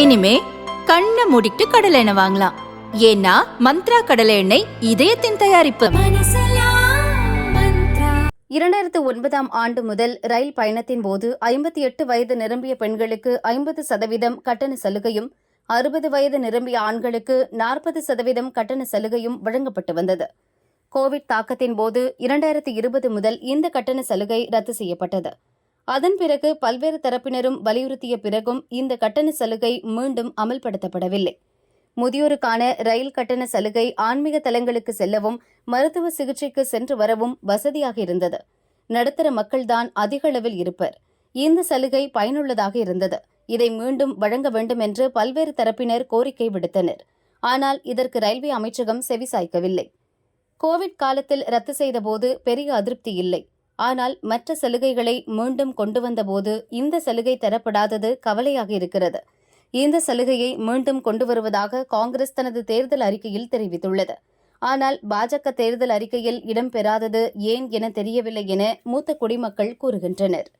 இனிமே கண்ணை மூடிட்டு கடலை எண்ணெய் வாங்கலாம். ஏன்னா மந்த்ரா கடலை எண்ணெய் இதயத்தின் தயாரிப்பு. இரண்டாயிரத்து ஒன்பதாம் ஆண்டு முதல் ரயில் பயணத்தின் போது ஐம்பத்தி எட்டு வயது நிரம்பிய பெண்களுக்கு ஐம்பது சதவீதம் கட்டண சலுகையும் அறுபது வயது நிரம்பிய ஆண்களுக்கு நாற்பது சதவீதம் கட்டண சலுகையும் வழங்கப்பட்டு வந்தது. கோவிட் தாக்கத்தின் போது இரண்டாயிரத்து இருபது முதல் இந்த கட்டண சலுகை ரத்து செய்யப்பட்டது. அதன் பிறகு பல்வேறு தரப்பினரும் வலியுறுத்திய பிறகும் இந்த கட்டண சலுகை மீண்டும் அமல்படுத்தப்படவில்லை. முதியோருக்கான ரயில் கட்டண சலுகை ஆன்மீக தலங்களுக்கு செல்லவும் மருத்துவ சிகிச்சைக்கு சென்று வரவும் வசதியாக இருந்தது. நடுத்தர மக்கள்தான் அதிக அளவில் இருப்பர். இந்த சலுகை பயனுள்ளதாக இருந்தது. இதை மீண்டும் வழங்க வேண்டும் என்று பல்வேறு தரப்பினர் கோரிக்கை விடுத்தனர். ஆனால் இதற்கு ரயில்வே அமைச்சகம் செவிசாய்க்கவில்லை. கோவிட் காலத்தில் ரத்து செய்தபோது பெரிய அதிருப்தி இல்லை. ஆனால் மற்ற சலுகைகளை மீண்டும் கொண்டு வந்தபோது இந்த சலுகை தரப்படாதது கவலையாக இருக்கிறது. இந்த சலுகையை மீண்டும் கொண்டு வருவதாக காங்கிரஸ் தனது தேர்தல் அறிக்கையில் தெரிவித்துள்ளது. ஆனால் பாஜக தேர்தல் அறிக்கையில் இடம்பெறாதது ஏன் என தெரியவில்லை என மூத்த குடிமக்கள் கூறுகின்றனர்.